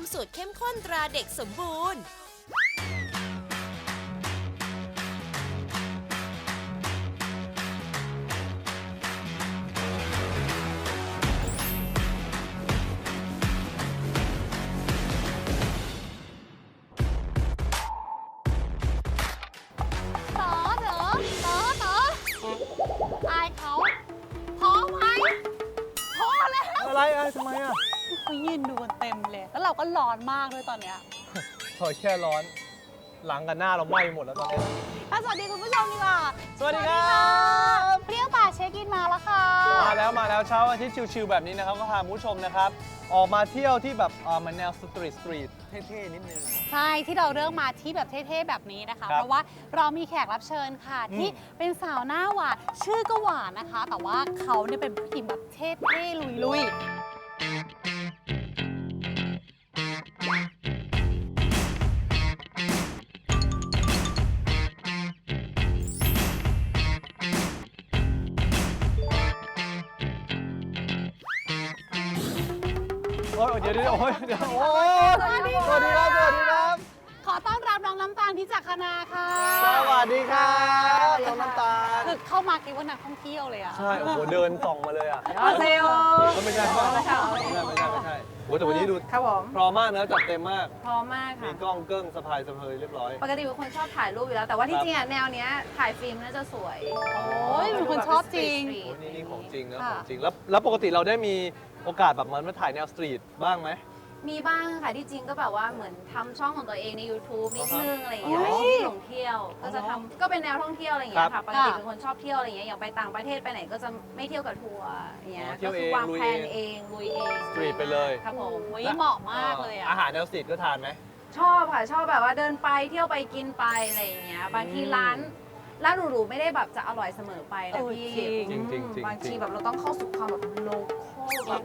มสูตรเข้มข้นตราเด็กสมบูรณ์ ราก็ร้อนมากด้วยตอนเนี้ยถอยแค่ร้อน หลังกับหน้าเราไหม้หมดแล้วตอนนี้ อะสวัสดีคุณผู้ชมดีกว่าสวัสดีครับ เปรี้ยวป่าเช็คอินมาแล้วค่ะ มาแล้วมาแล้วเช้าอาทิตย์ชิวๆแบบนี้นะครับ ก็พาคุณผู้ชมนะครับ ออกมาเที่ยวที่แบบอ่ามันแนวสตรีทสตรีทเท่ๆนิดนึง ใช่ที่เราเลือกมาที่แบบเท่ๆแบบนี้นะคะ ครับเพราะว่าเรามีแขกรับเชิญค่ะ อืม ที่เป็นสาวหน้าหวานชื่อก็หวานนะคะ แต่ว่าเขาเนี่ยเป็นผู้หญิงแบบเท่ๆลุย โอ้ยเดี๋ยวเดี๋ยวโอ้ยเดี๋ยวโอ้ยสวัสดีครับ สวัสดีครับ ขอต้อนรับน้องน้ำตาลที่จากคณาค่ะสวัสดีครับน้องน้ำตาล คือเข้ามาคิดว่านักท่องเที่ยวเลยอะใช่ โอ้โห เดินส่องมาเลยอะอาเซลไม่ใช่ไม่ใช่ไม่ใช่ไม่ใช่ไม่ใช่โอ้แต่วันนี้ดูครับผม พร้อมมากนะจัดเต็มมาก พร้อมมากมีค่ะ กล้องเกิ้งสะพายสะเพยเรียบร้อย ปกติเป็นคนชอบถ่ายรูปอยู่แล้ว แต่ว่าที่จริงอะแนวเนี้ยถ่ายฟิล์มน่าจะสวยโอ้ยเป็นคนชอบจริงสตตโอ้นี่นี่ของจริงนะค่ะ ของจริงแล้วแล้วปกติเราได้มี โอกาสแบบมันมาถ่ายแนวสตรีทบ้างไหม มีบ้างค่ะที่จริงก็แบบว่าเหมือนทำช่องของตัวเองใน YouTube นิดนึงอะไรอย่างเงี้ยอ๋อไม่ใช่หลงเที่ยว ก็จะทำก็เป็นแนวท่องเที่ยวอะไรอย่างเงี้ยครัค่ะบปกติเป็นคนชอบเที่ยวอะไรอย่างเงี้ยอย่างไปต่างประเทศไปไหนก็จะไม่เที่ยวกับทัวร์อย่างเงี้ยอ๋อเที่ยวก็คืเองวางลุยแผนเองเองลุยเองสตรีทไปเลย ครับผมโอ้ยเหมาะมากเลยอะอาหารแนวสตรีทก็ทานไหม ชอบค่ะชอบแบบว่าเดินไปเที่ยวไปกินไปอะไรอย่างเงี้ยบางทีร้าน ร้านหรูๆไม่ได้แบบจะอร่อยเสมอไปนะเออพี่จริงจริงๆจริงๆบางทีแบบเราต้องเข้าสู่ความแบบโลคอลแบบ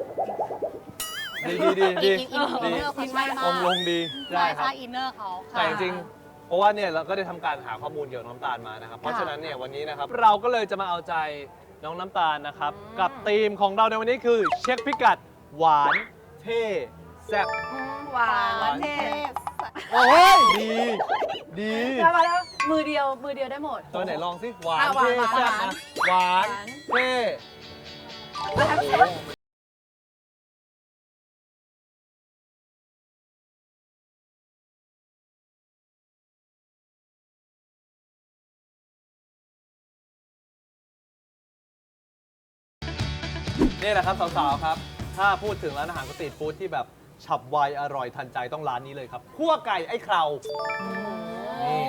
ดีดีดีดีอินอินอินเนอร์เขาใช่มาอกมลงดีใช่ได้ครับใช่อินเนอร์เขาค่ะแต่จริงๆเพราะว่าเนี่ยเราก็ได้ทำการหาข้อมูลเกี่ยวกับน้ำตาลมานะครับ เพราะค่ะฉะนั้นเนี่ยวันนี้นะครับเราก็เลยจะมาเอาใจน้องน้ำตาลนะครับ กับธีมของเราในวันนี้คือเช็คพิกัดหวานเท่แซ่บอืมหวานเท่ โอ้ยดีดีได้มาแล้วมือเดียวมือเดียวได้หมด ตัวไหนลองสิหวานอะหวานเท่หวานแซ่บนะหวานหวาน เท่นี่แหละครับสาวๆครับ ถ้าพูดถึงร้านอาหารสตรีทฟู้ดที่แบบ ฉับไวอร่อยทันใจต้องร้านนี้เลยครับคั่วไก่ไอ้เครา นี่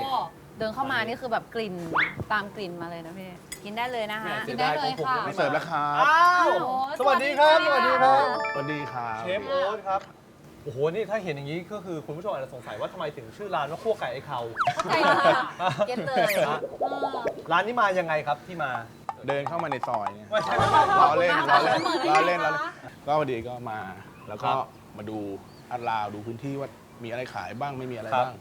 เดินเข้ามานี่คือแบบกลิ่นตามกลิ่นมาเลยนะพี่ กินได้เลยนะแหม่ฮะเสียดายของผมยังมาไม่เสิร์ฟแล้วครับ อ้าวโอ้สวัสดีครับสสวัวัสสดีดีคค่ะ รับ สวัสดีครับเชฟโอ๊ตครับ โอ้โห นี่ถ้าเห็นอย่างนี้ก็คือคุณผู้ชมอาจจะสงสัยว่าทำไมถึงชื่อร้านว่าคั่วไก่ไอ้เขาเข้าใจเลยอะเก็ตเลยฮะร้านนี้มายังไงครับที่มา เดินเข้ามาในซอยเนี่ย ไม่ใช่ไม่ใช่ ล้อเล่นล้อเล่นเหมือนล้อเลยเล่นนะล้อเล่นก็พอดีก็มา แล้วก็ครับ มาดูอัดราวดูพื้นที่ว่ามีอะไรขายบ้างไม่มีอะไรครับ บ้าง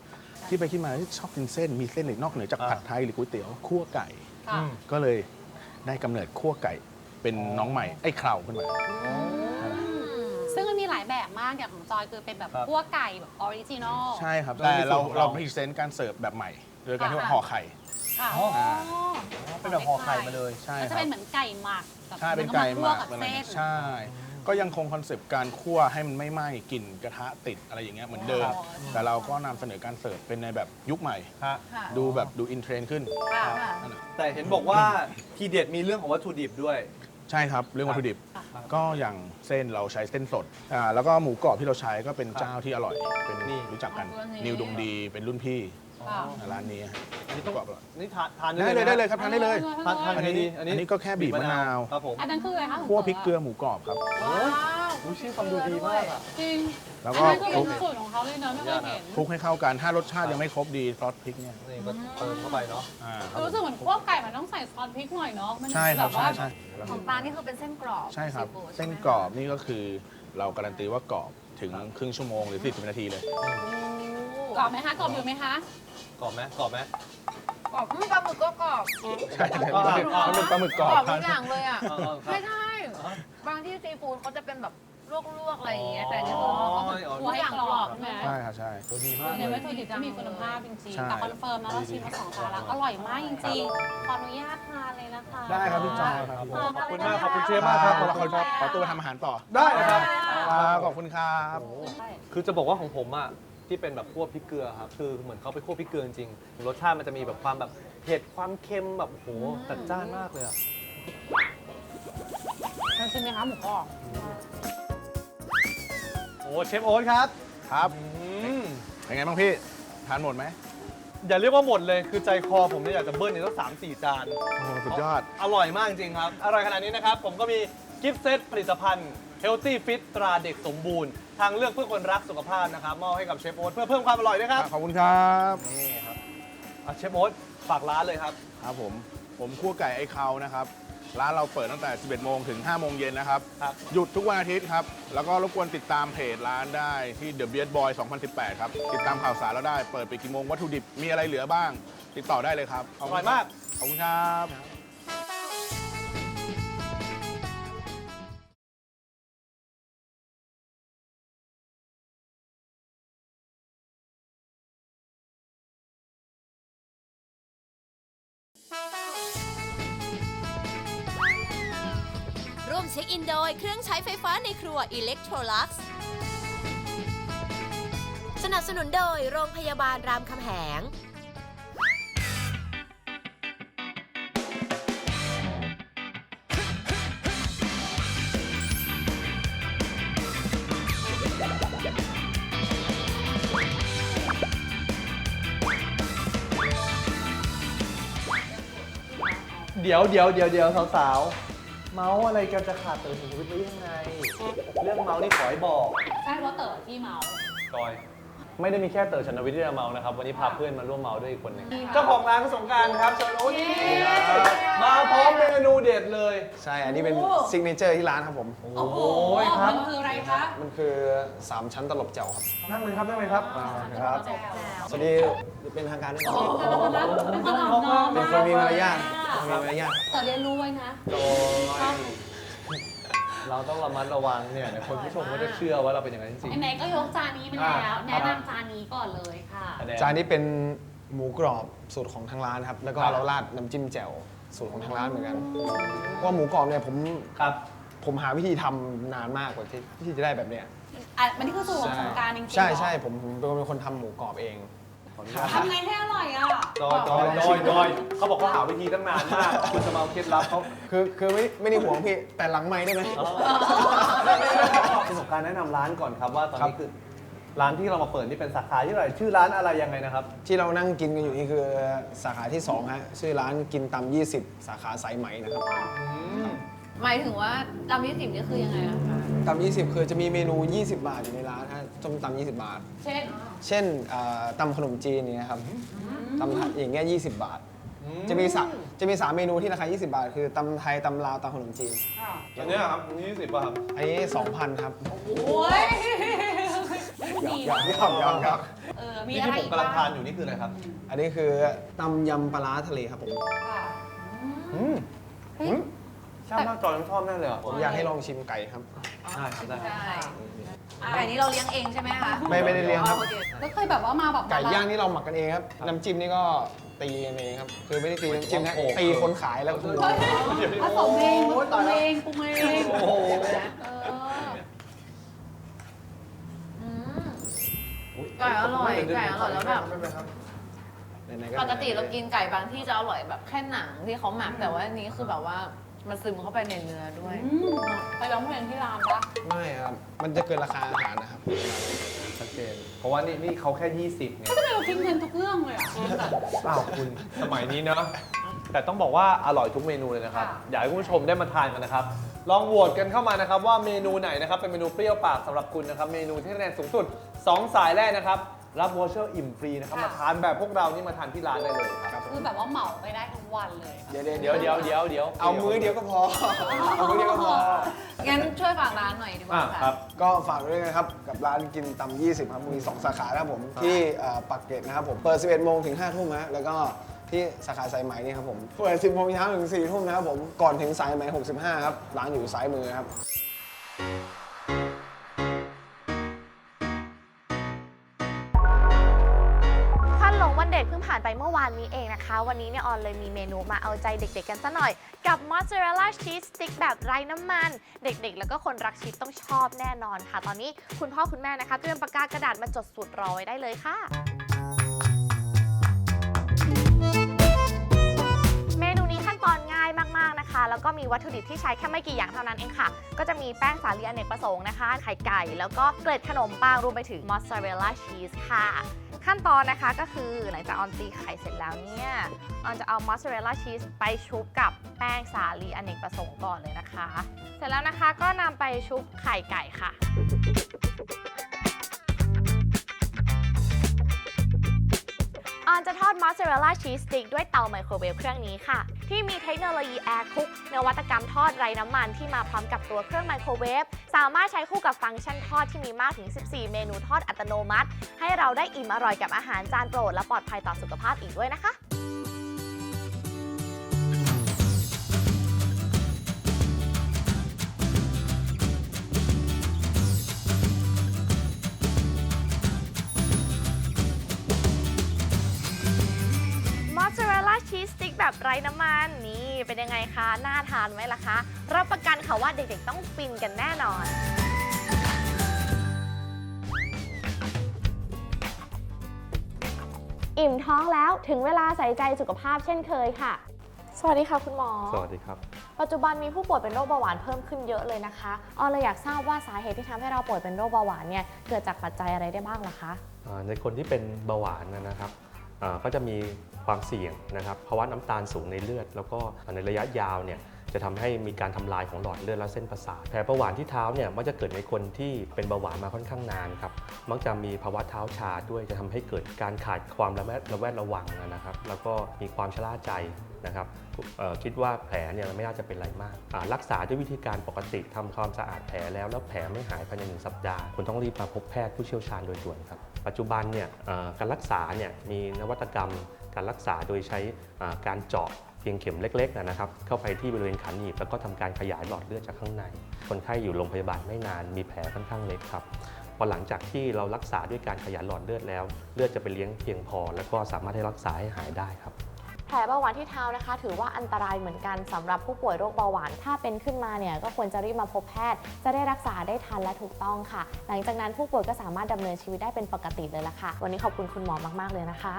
ที่ไปที่มาที่ชอบกินเส้นมีเส้นอีกนอกเหนือจากอ่าผัดไทยหรือก๋วยเตี๋ยวคั่วไก่ ค่ะ อืม ก็เลยได้กำเนิดคั่วไก่เป็นอ๋อน้องใหม่ไอ้เคราขึ้นมา ซึ่งมันมีหลายแบบมากอย่างของจอยคือเป็นแบบครับคั่วไก่แบบออริจินอล ใช่ครับแล้วแต่ในส่วนเราของเรา เราพรีเซนต์การเสิร์ฟแบบใหม่ โดยการที่ว่าค่ะห่อไข่ ค่ะอ๋ออ๋อเป็นแบบห่อไข่มาเลย ใช่ก็คจะรับเป็นเหมือนไก่หมักแบบใช่เป็นไก่หมักแล้วเป็นก็อะไรคั่วกับเส้น ใช่ ก็ยังคงคอนเซปต์การคั่วให้มันไม่ไหม้กลิ่นกระทะติดอะไรอย่างเงี้ยเหมือนเดิมอ๋อแต่เราก็นำเสนอการเสิร์ฟเป็นในแบบยุคใหม่ ฮะ ค่ะ ดูแบบดูอินเทรนด์ขึ้นค่ะนั่นน่ะแต่เห็นบอกว่าทีเด็ดมีเรื่องของวัตถุดิบด้วย ใช่ครับเรื่องวัตถุดิบครับก็อย่างเส้นเราใช้เส้นสดอ่าแล้วก็หมูกรอบที่เราใช้ก็เป็นครับเจ้าที่อร่อย เป็นนี่ รู้จักกันอ๋อตัวนี้นิวดงดีเป็นรุ่นพี่ ค่ะร้านนี้ฮะอันนี้ต้องกรอบอร่อยนี่ทานทานได้เลยได้เลยครับทานได้เลย ทานทานอันไงนี้ดีอันนี้ก็แค่บีบมะนาว ครับผมอันนั้นคืออะไรคะคั่วพริกเกลือหมูกรอบครับ ว้าวอุ้ยชื่อฟังดูดีมากอะจริงแล้วอันก็นั้นก็คเป็ลุนกสูตรของเขาเลยเนอะไม่เคยเห็นคลุกให้เข้ากัน ถ้ารสชาติยังไม่ครบดีซอสพริกเนี่ยนี่ก็เติมเข้าไปเนาะ อ่ารู้สึกเหมือนคั่วไก่มันต้องใส่ซอสพริกหน่อยเนาะมันใช่ครับแว่า ใช่ใช่ของตานี่คือเป็นเส้นกรอบใช่ครับ ซีฟู้ดเส้นใช่ไหมกรอบนี่ก็คือเราการันตีว่ากรอบถึงครึ่งชั่วโมงหรือ40นาทีเลยกรอบไหมคะกรอบอยู่ไหมคะ กรอบไหมกรอบไหม กรอบอืมปลาหมึกก็กรอบใช่เลยกรอบปลาหมึกปลาหมึกปลาหมึกกรอบทุกอย่างเลยอะเออเออครับ ไม่ใช่บางที่ซีฟู้ดเขาจะเป็นแบบลวกๆอะไรอย่างเงี้ยแต่อันนี่คือเขาก็อ๋อทุกอย่างกรอบใช่ไหม ใช่ครับใช่ โอ้ดีมากในเลวัตย ถุดิบที่มีคุณภาพจริงใช่ ๆแต่คอนเฟิร์มนะเราชิมมาสองจานแล้วอร่อยมากจริงๆ ขออนุญาตทานเลยนะคะได้ครับพี่จอยครับ ขอบคุณมากขอบคุณเชฟมากครับขอบคุณครับขอตัวไปทำอาหารต่อได้นะครับ ครับขอบคุณครับ คือจะบอกว่าของผมอะ ที่เป็นแบบคั่วพริกเกลือครับคือเหมือนเขาไปคั่วพริกเกลือจริงๆรสชาติมันจะมีแบบความแบบเผ็ดความเค็มแบบโอ้โหจัดจ้านมากเลยอะลองชิมไหมคะหมูกรอบโอ้เชฟโอ๊ตครับครับอืมเป็นไงบ้างพี่ทานหมดไหมอย่าเรียกว่าหมดเลยคือใจคอผมเนี่ยอยากจะเบิ้ลเนี่ยต้องสามสี่จาน โอ้โหสุดยอด อร่อยมากจริงครับ อร่อยขนาดนี้นะครับ ผมก็มีกิฟต์เซตผลิตภัณฑ์ Healthy Fit ตราเด็กสมบูรณ์ ทางเลือกเพื่อคนรักสุขภาพนะครับมอบให้กับเชฟโอ๊ตเพื่อเพิ่มความอร่อยด้วยครับขอบคุณครับนี่ครับอะเชฟโอ๊ตฝากร้านเลยครับครับผมผมคั่วไก่ไอ้เขานะครับร้านเราเปิดตั้งแต่ 11 โมงถึง 5 โมงเย็นนะครับ ครับ หยุดทุกวันอาทิตย์ครับ แล้วก็รบกวนติดตามเพจร้านได้ที่ The Beard Boy 2018 ครับ ติดตามข่าวสารเราได้ เปิดไปกี่โมง วัตถุดิบ มีอะไรเหลือบ้าง ติดต่อได้เลยครับอร่อยมาก ขอบคุณครับ มเช็คอินโดยเครื่องใช้ไฟฟ้าในครัว Electrolux สนับสนุนโดยโรงพยาบาลรามคำแหง เดี๋ยวเดี๋ยวเดี๋ยวเดี๋ยวสาวๆ เมาส์อะไรกันจะขาดเต๋อถึงชีวิตไว้ยังไง เรื่องเมาส์นี่ขอให้บอก ใช่เพราะเต๋อที่เมากอย ไม่ได้มีแค่เต๋อชนวิทย์ที่จะเมานะครับ วันนี้พาเพื่อนมาร่วมเมาด้วยอีกคนหนึ่งดีค่ะเจ้าของร้านคุณสงกรารครับเชิญโอ๊ตมาพร้อมเมนูเด็ดเลย ใช่ อันนี้เป็นซิกเนเจอร์ที่ร้านครับผม โอ้โหครับ มันคืออะไรคะมันคือ 3 ชั้นตลบเจ้าครับ นั่งเลยครับนั่งเลยครับครับ สวัสดีเป็นทางการด้วยครับเป็นคนอ่อนน้อมเป็นคนมีมารยาทคนมีมารยาท แต่เรียนรู้ไว้นะโดย เราต้องระมัดระวังเนี่ยเดี๋ยวคนผู้ชมก็จะเชื่อว่าเราเป็นอย่างนั้นจริงไหนๆก็ยกจานนี้มาแล้วแนะนำจานนี้ก่อนเลยค่ะๆจานนี้เป็นหมูกรอบสูตรของทางร้านครับ แล้วก็ครับ เราราดน้ำจิ้มแจ่วสูตรของทางร้านเหมือนกันเพราะว่าหมูกรอบเนี่ยผมครับ ผมหาวิธีทำนานมากกว่าที่ที่จะได้แบบเนี้ยอะมันนี่คือสูตรของสงกรารจริงๆใช่เหรอใช่ผมผมเป็นคนทำหมูกรอบเอง ทำไงให้อร่อยอะจอยจอยจอยจอยเขาบอกเขาหาวิธีตั้งนานมากคุณจะมาเอาเคล็ดลับเขาคือคือไม่ไม่ได้ห่วงพี่แต่หลังไม้ได้ไหมประสบการณ์แนะนำร้านก่อนครับว่าตอนนี้คือ ร้านที่เรามาเปิดนี่เป็นสาขาที่เท่าไหร่ชื่อร้านอะไรยังไงนะครับ ที่เรานั่งกินกันอยู่นี่คือสาขาที่2ฮะชื่อร้านกินตำ20 สาขาสายไหมนะครับหมายถึงว่าจำยี่สิบนี่คือยังไงอะคะตำ20คือจะมีเมนู 20 บาทอยู่ในร้านฮะ ส้มตำ20 บาท เช่น เช่นเอ่อตำขนมจีนอย่างเงี้ยครับตำไทยอย่างเงี้ย20 บาท จะมีสามจะมีสามเมนูที่ราคา 20 บาท คือตำไทยตำลาวตำขนมจีน อันเนี้ยครับยี่สิบป่ะครับอันนี้ 2,000 ครับโอ้ยหยดีอกหยอกหยอกหยอกเออ มีนี่อะไรที่ผมอีกกำลังบ้างทานอยู่นี่คืออะไรครับ อันนี้คือตำยำปลาร้าทะเลครับผมค่ะอืมเฮ้ยชอบมากจอยต้องชอบแน่เลยอะผมอยากให้ลองชิมไก่ครับ ได้ครับได้ใช่ไก่นี้เราเลี้ยงเองใช่ไหมคะไม่ไม่ได้เลี้ยงครับโอเคก็เคยแบบว่ามาแบบไก่ย่างนี่เราหมักกันเองครับ น้ำจิ้มนี่ก็ตีกันเองครับ คือไม่ได้ตีน้ำจิ้มนะ ตีคนขายแล้วคือผสมเองปรุงเองปรุงเองโอ้โหเอออืม ไก่อร่อยไก่อร่อยแล้วแบบ ไหนๆปกติเรากินไก่บางที่จะอร่อยแบบแค่หนังที่เขาหมักแต่ว่าอันนี้คือแบบว่า มันซึมเข้าไปในเนื้อด้วยอืมไปร้องเพลงที่ร้านปะไม่ครับ มันจะเกินราคาอาหารนะครับชัดเจน เพราะว่านี่นี่เขาแค่ 20เนี่ยทำไมเราคิดเงินทุกเรื่องเลยอะ เปล่าคุณสมัยนี้เนอะแต่ต้องบอกว่าอร่อยทุกเมนูเลยนะครับ ค่ะ อยากให้คุณผู้ชมได้มาทานกันนะครับ ลองโหวตกันเข้ามานะครับ ว่าเมนูไหนนะครับ เป็นเมนูเปรี้ยวปากสำหรับคุณนะครับ เมนูที่คะแนนสูงสุด 2 สายแรกนะครับ รับวอเชอร์อิ่มฟรีนะครับ มาทานแบบพวกเรานี่มาทานที่ร้านได้เลยครับ คือแบบว่าเหมาไปได้ทั้งวันเลยเดี๋ยวเดี๋ยวเดี๋ยวเดี๋ยวเดี๋ยวเอามือเดียวก็พอ เอามือเดียวก็พอ งั้นช่วยฝากร้านหน่อยดีกอะว่าครัค่ะบก็ฝากด้วยนะครับ กับร้านกินตำ20 ครับ มี 2 สาขานะครับผม ที่เอ่อปักเกร็ดนะครับผม เปิด 11 โมงถึง 5 ทุ่มนะแล้วก็ที่สาขาสายไหมนี่ครับผม เปิด 10 โมงเช้าถึง 4 ทุ่มนะครับผม ก่อนถึงสายไหม65 ครับ ร้านอยู่ซ้ายมือครับ วันเด็กเพิ่งผ่านไปเมื่อวานนี้เองนะคะ วันนี้เนี่ยออนเลยมีเมนูมาเอาใจเด็กๆกันซะหน่อย กับมอสซาเรลล่าชีสสติ๊กแบบไร้น้ำมัน เด็กๆ แล้วก็คนรักชีสต้องชอบแน่นอนค่ะ ตอนนี้คุณพ่อคุณแม่นะคะเตรียมปากกากระดาษมาจดสูตรรอไว้ได้เลยค่ะ แล้วก็มีวัตถุดิบที่ใช้แค่ไม่กี่อย่างเท่านั้นเองค่ะ ก็จะมีแป้งสาลีอเนกประสงค์นะคะ ไข่ไก่ แล้วก็เกล็ดขนมปังรวมไปถึงมอสซาเรลล่าชีสค่ะขั้นตอนนะคะก็คือหลังจากออนตีไข่เสร็จแล้วเนี่ยออนจะเอามอสซาเรลล่าชีสไปชุบกับแป้งสาลีอเนกประสงค์ก่อนเลยนะคะ เสร็จแล้วนะคะก็นำไปชุบไข่ไก่ค่ะออนจะทอดมอสซาเรลล่าชีสสติ๊กด้วยเตาไมโครเวฟเครื่องนี้ค่ะ ที่มีเทคโนโลยีแอร์คุกนวัตกรรมทอดไร้น้ำมันที่มาพร้อมกับตัวเครื่องไมโครเวฟสามารถใช้คู่กับฟังก์ชันทอดที่มีมากถึง 14 เมนูทอดอัตโนมัติ ให้เราได้อิ่มอร่อยกับอาหารจานโปรดและปลอดภัยต่อสุขภาพอีกด้วยนะคะ ชีสสติ๊กแบบไร้น้ำมันนี่เป็นยังไงคะน่าทานไหมล่ะคะ รับประกันค่ะว่าเด็กๆต้องฟินกันแน่นอน อิ่มท้องแล้วถึงเวลาใส่ใจสุขภาพเช่นเคยค่ะ สวัสดีค่ะคุณหมอ สวัสดีครับ ปัจจุบันมีผู้ป่วยเป็นโรคเบาหวานเพิ่มขึ้นเยอะเลยนะคะออเลยอยากทราบว่าสาเหตุที่ทำให้เราป่วยเป็นโรคเบาหวานเนี่ยเกิดจากปัจจัยอะไรได้บ้างล่ะคะ อ่าในคนที่เป็นเบาหวานนะนะครับอ่า ก็จะมีความเสี่ยงนะครับภาวะน้ำตาลสูงในเลือด แล้วก็ในระยะยาวเนี่ยจะทำให้มีการทำลายของหลอดเลือดและเส้นประสาทแผลเบาหวานที่เท้าเนี่ยมักจะเกิดในคนที่เป็นเบาหวานมาค่อนข้างนานครับมักจะมีภาวะเท้าชาด้วยจะทำให้เกิดการขาดความระแวดระแวดระวังนะครับ แล้วก็มีความชราใจนะครับคิดว่าแผลเนี่ยไม่น่าจะเป็นไรมาก รักษาด้วยวิธีการปกติทำความสะอาดแผลแล้วแล้วแผลไม่หายภายในหนึ่งสัปดาห์คุณต้องรีบมาพบแพทย์ผู้เชี่ยวชาญโดยด่วนครับ ปัจจุบันเนี่ยการรักษาเนี่ยมีนวัตกรรมการรักษาโดยใช้การเจาะเพียงเข็มเล็กๆนะครับเข้าไปที่บริเวณขาหนีบแล้วก็ทำการขยายหลอดเลือดจากข้างใน คนไข้อยู่โรงพยาบาลไม่นานมีแผลค่อนข้างเล็กครับพอหลังจากที่เรารักษาด้วยการขยายหลอดเลือดแล้ว เลือดจะไปเลี้ยงเพียงพอ แล้วก็สามารถให้รักษาให้หายได้ครับ ผลเบาหวานที่เท้านะคะ ถือว่าอันตรายเหมือนกันสำหรับผู้ป่วยโรคเบาหวาน ถ้าเป็นขึ้นมาเนี่ยก็ควรจะรีบมาพบแพทย์ จะได้รักษาได้ทันและถูกต้องค่ะ หลังจากนั้นผู้ป่วยก็สามารถดำเนินชีวิตได้เป็นปกติเลยละค่ะ วันนี้ขอบคุณคุณหมอมาก ๆ เลยนะคะ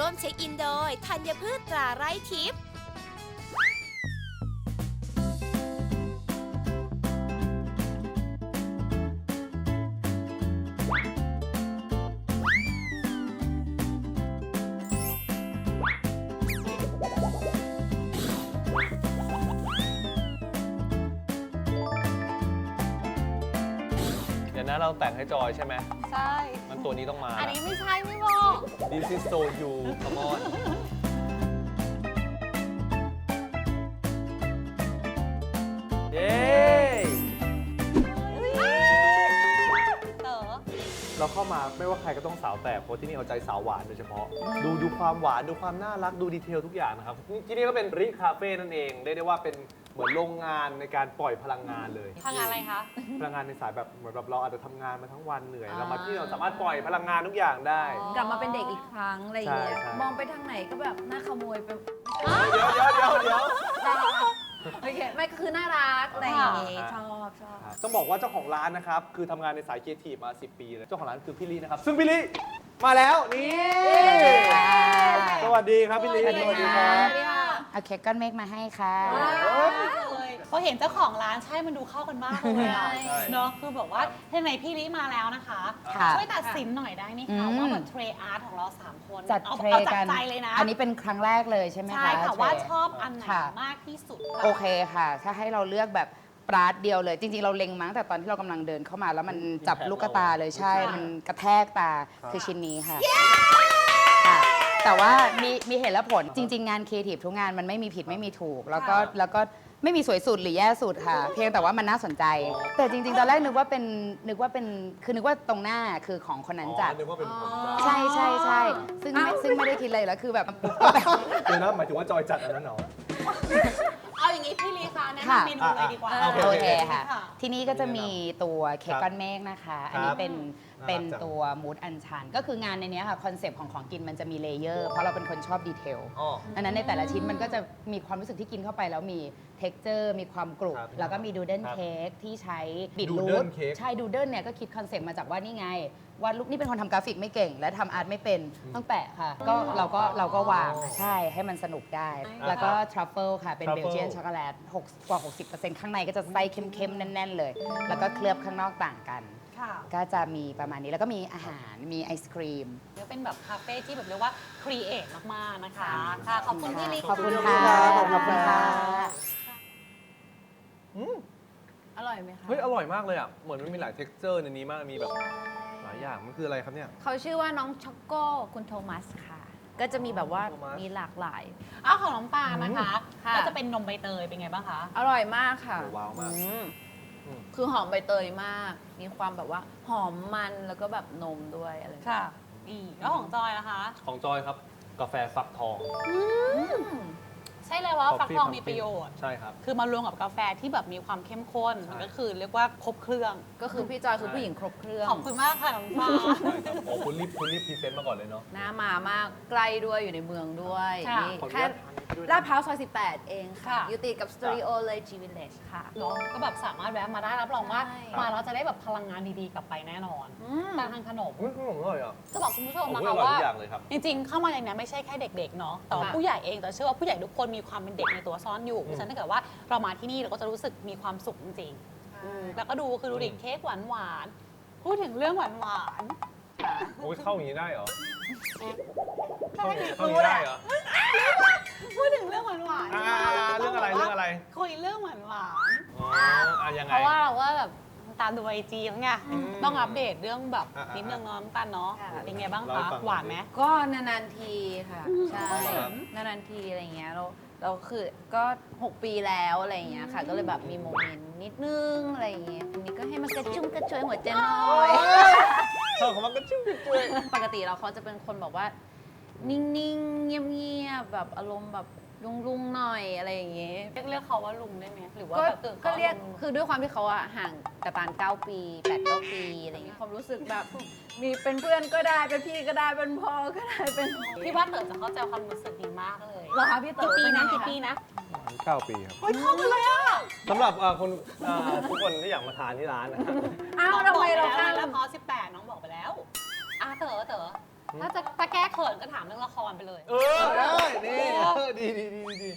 ร่วมเช็คอินโดยธัญพืชตราไร้ทิพย์เดี๋ยวนะเราแต่งให้จอยใช่ไหม ใช่ มันตัวนี้ต้องมาอันนี้ไม่ใช่ไม่บอก This is so you come on เย้เต๋อเราเข้ามาไม่ว่าใครก็ต้องสาวแตกเพราะที่นี่เอาใจสาวหวานโดยเฉพาะ ดูดูความหวานดูความน่ารักดูดีเทลทุกอย่างนะครับนี่ที่นี่ก็เป็นริคาเฟ่นั่นเองเรียกได้ว่าเป็น เหมือนโรงงานในการปล่อยพลังงานเลย ทางานอะไรคะ พลังงานในสายแบบเหมือนแบบเราอาจจะทำงานมาทั้งวันเหนื่อยอ่าเรามาที่เราสามารถปล่อยพลังงานทุกอย่างได้กลับมาเป็นเด็กอีกครั้งอะไรอย่างเงี้ยใช่ใช่ มองไปทางไหนก็แบบน่าขโมยไป เดี๋ยวเดี๋ยวเดี๋ยวเดี๋ยว โอเค ไม่ก็คือน่ารักอะไรอย่างงี้อ่าชอบชอบต้องบอกว่าเจ้าของร้านนะครับ คือทำงานในสายครีเอทีฟมา 10 ปีเลย เจ้าของร้านคือพี่ลีนะครับ ซึ่งพี่ลีมาแล้ว นี่ สวัสดีครับพี่ลีสวัสดีค่ะ เอาเค้กก้อนเมฆมาให้ค่ะเลยพอเห็นเจ้าของร้านใช่มันดูเข้ากันมากเลยอะใช่ เนาะคือแบบว่าท่านไหนพี่ลิมาแล้วนะคะ ค่ะช่วยตัดสินหน่อยได้ไหมอืคะมว่าแบบเทรอาร์ตของเราสามคนจัดอาเทรเอาจากกัน ใจเลยนะอันนี้เป็นครั้งแรกเลยใช่ไหมคะใช่ค่ะเทร ว่าชอบอันไหนค่ะ มากที่สุดโอเคค่ะ ถ้าให้เราเลือกแบบปราดเดียวเลย จริง ๆ เราเล็งมาตั้งแต่ตอนที่เรากำลังเดินเข้ามาแล้วมันจับลูกกระตาเลยใช่ มันกระแทกตาคือชิ้นนี้ค่ะค่ะ แต่ว่ามีมีเหตุและผลจริง ๆ งานครีเอทีฟทุกงานมันไม่มีผิดไม่มีถูก แล้วก็แล้วก็ไม่มีสวยสุดหรือแย่สุดค่ะ เพียงแต่ว่ามันน่าสนใจ แต่จริง ๆ ตอนแรกนึกว่าเป็นนึกว่าเป็นคือนึกว่าตรงหน้าคือของคนนั้นจัดอ๋อนึกว่าเป็นผมจัดใช่ใช่ใช่ซึ่งไม่ซึ่งไม่ได้คิดเลยแล้วคือแบบปุ๊บก็แบบเดี๋ยวนะหมายถึงว่าจอยจัดอันนั้นเหรอ เอาอย่างนี้พี่ลิคะแนะค่ะ นำเมนูเลยดีกว่า อะโอเคโอเคค่ะ ค่ะที่นี่ก็จะมีตัวเค้กก้อนเมฆนะคะ อันนี้เป็นน่ารักเป็นจัง ตัวมูดอันชัน ก็คืองานในเนี้ยค่ะคอนเซปต์ของของกินมันจะมีเลเยอร์เพราะเราเป็นคนชอบดีเทลอ๋อดังนั้นในแต่ละชิ้นมันก็จะมีความรู้สึกที่กินเข้าไปแล้วมีเท็กเจอร์มีความกรุบครับแล้วก็มีดูเดิลครับเค้กที่ใช้บิด Doodle รูท cake ใช่ดูเดิลเนี่ยก็คิดคอนเซปต์มาจากว่านี่ไง วาดรูปนี่เป็นคนทำกราฟิกไม่เก่ง และทำอาร์ตไม่เป็นต้องแปะค่ะ ก็เราก็เราก็วางใช่ให้มันสนุกได้ แล้วก็ทรัฟเฟิลค่ะเป็นเบล Truffle เจียนช็อกโกแลต6กว่า 60%ข้างในก็จะไส้เข้มๆ แน่น ๆ เลย แล้วก็เคลือบข้างนอกต่างกัน ค่ะ ก็จะมีประมาณนี้แล้วก็มีอาหารมีไอศครีมเดี๋ยวเป็นแบบคาเฟ่ที่แบบเรียกว่าครีเอทมาก ๆ นะคะ ค่ะ ขอบคุณพี่ลิขอบคุณค่ะค่ะขอบคุณค่ะ อืมอร่อยไหมคะ เฮ้ย อร่อยมากเลยอะ เหมือนมันมีหลาย t e x t อร์ในนี้มาก มีแบบหลายอย่างมันคืออะไรครับเนี่ย เขาชื่อว่าน้องช็อกโก้คุณโทมัสค่ะ ก็จะมีแบบว่าโทมัส มีหลากหลาย อ้าวของน้องปางนะคะค่ะ ก็จะเป็นนมใบเตยเป็นไงบ้างคะ อร่อยมากค่ะโอ้ว้าวมากอืมอืม คือหอมใบเตยมาก มีความแบบว่าหอมมันแล้วก็แบบนมด้วยอะไรอย่างเงี้ยค่ะอีแล้วของจอยนะคะ ของจอยครับ กาแฟฟักทอง ใช่เลยว่าฟัก Coffee ทอง Pumpkin มีประโยชน์ ใช่ครับ คือมารวมกับกาแฟที่แบบมีความเข้มข้นใช่มันก็คือเรียกว่าครบเครื่อง ก็คือพี่จอยคือผู้หญิงครบเครื่องขอบคุณมากค่ะน้องปางใช่ครับโอ้คุณรีบคุณรีบพรีเซนต์มาก่อนเลยเนาะ หน้ามามากใกล้ด้วยอยู่ในเมืองด้วยค่ะนี่ขออนุแค่ญาตทานนี้ด้วยนะลาดพร้าวซอย 18 เองค่ะ ค่ะ อยู่ติดกับสตูดิโอเลยจีวิลเลจค่ะเนาะก็แบบสามารถแวะมาได้รับรองว่า ใช่ มาแล้วจะได้แบบพลังงานดีๆกลับไปแน่นอนอืมการทานขนม อุ้ยขนมอร่อยอะจะบอกคุณผู้ชมโอ้นะโหอคะร่อยว่า ทุกอย่างเลยครับ จริงๆ เข้ามาในเนี้ยไม่ใช่แค่เด็กๆ เนาะแต่ว่าค่ะ ผู้ใหญ่เองแต่เชื่อว่าผู้ใหญ่ทุกคนมีความเป็นเด็กในตัวซ่อนอยู่เพราะฉะนั้นถ้าเกิดว่าเรามาที่นี่เราก็จะรู้สึกมีความสุขจริงๆแล้วก็ดูคือดูดิอืมเค้กหวานๆพูดถึงเรื่องหวานโอ้ยเข้าอย่างนี้ได้เหรอๆเข้าอย่างนี้เข้าอย่างนี้ได้เหรอพูดถึงเรื่องหวานๆอ่าเรื่องอะไรเรื่องอะไรคุยเรื่องหวานอ๋ออะยังๆไง เพราะว่าเราว่าแบบตามดูไอจีแล้วไงอืมต้องอัปเดตเรื่องแบบอ่าๆนิดนึงเนาะน้ำตาลเนาะค่ะ เป็นไงบ้างเล่าให้คะฟังหน่อยหวานไหม ก็นานๆทีค่ะ ใช่ครับนานๆทีอะไรเงี้ยเรา เราคือก็ 6 ปีแล้วอะไรเงี้ยค่ะ ก็เลยแบบมีโมเมนต์นิดนึงอะไรเงี้ยทีนี้ก็ให้มันกระชุ่มกระชวยหัวใจหน่อย ชอบคำว่ากระชุ่มกระชวย ปกติเราเขาจะเป็นคนแบบว่า นิ่งๆ เงียบๆ แบบอารมณ์แบบลุงๆ หน่อยอะไรอย่างเงี้ย เรียกเรียกเขาว่าลุงได้ไหมหรือว่าก็แบบเกิดก็เรียกขาลุงคือด้วยความที่เขาอะห่างกับตาล9ปี8 9ปีอะไรเงี้ยความรู้สึกแบบ มีเป็นเพื่อนก็ได้เป็นพี่ก็ได้เป็นพ่อก็ได้เป็น พี่ว่าเต๋อจะเข้าใจความรู้สึกดีมากเลย เหรอคะพี่เต๋อกี่ปีนะเป็กี่ไงคปีนะ เก้าปีครับ เฮ้ยเข้ากันเลยอะสำหรับเอ่อคนเอ่อทุกคนที่อยากมาทานที่ร้านนะครับ อ้าวทำไมเราข้าข้ามแล้วพอ18 น้องบอกไปแล้วอะเต๋อเต๋อถ้าจะจะแก้เขินก็ถามเรื่องละครไปเลย เออได้นี่เออดีดีดีดี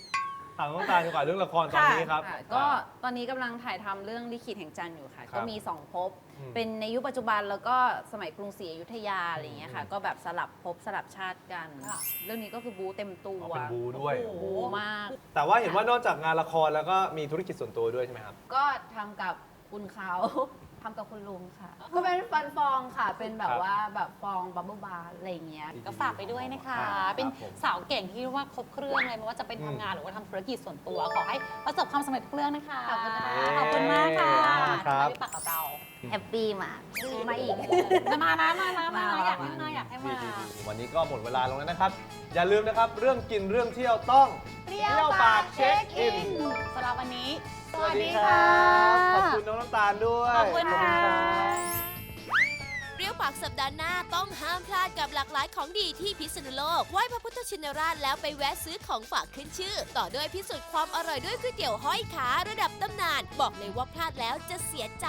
ถามน้องตาลดีกว่าเรื่องละครตอนนี้ครับ ค่ะก็ตอนนี้กำลังถ่ายทำเรื่องลิขิตแห่งจันทร์อยู่ค่ะ ครับ ก็มีสองภพอืม เป็นในยุคปัจจุบันแล้วก็สมัยกรุงศรีอยุธยาอะไรอย่างเงี้ยค่ะ ก็แบบสลับภพสลับชาติกัน ค่ะ เรื่องนี้ก็คือบูเต็มตัวอ๋อเป็นบูด้วยโอ้โหบูมาก แต่ว่าเห็นว่านอกจากงานละครแล้วก็มีธุรกิจส่วนตัวด้วยใช่ไหมครับ ก็ทำกับคุณเขา ทำกับคุณลุงค่ะ ก็เป็นฟันฟองค่ะ เป็นแบครับบว่าแบบฟองบับเบิ้ลบาร์อะไรอย่างเงี้ย ก็ฝากไปด้วยนะคะ ครับเป็นผมสาวเก่งที่เรียกว่าครบเครื่องเลยไม่ว่าจะเป็นอืมทำงานหรือว่าทำธุรกิจส่วนตัว ขอให้ประสบความสำเร็จทุกเรื่องนะคะ ขอบคุณค่ะ ขอบคุณมากค่ะครับ ที่มาปักกับเรา แฮปปี้มากมาอีกจะมานะมานะมานะมาอยากให้มาอยากให้มา ดีดีดีวันนี้ก็หมดเวลาลงแล้วนะครับ อย่าลืมนะครับ เรื่องกินเรื่องเที่ยวต้อง เปรี้ยวปากเช็คอิน สำหรับวันนี้ สวัสดีครับขอบคุณน้องน้ำตาลด้วย ขอบคุณค่ะ เปรี้ยวปากสัปดาห์หน้าต้องห้ามพลาดกับหลากหลายของดีที่พิษณุโลกไหว้พระพุทธชินราชแล้วไปแวะซื้อของฝากขึ้นชื่อ ต่อด้วยพิสูจน์ความอร่อยด้วยก๋วยเตี๋ยวห้อยขาระดับตำนาน บอกเลยว่าพลาดแล้วจะเสียใจ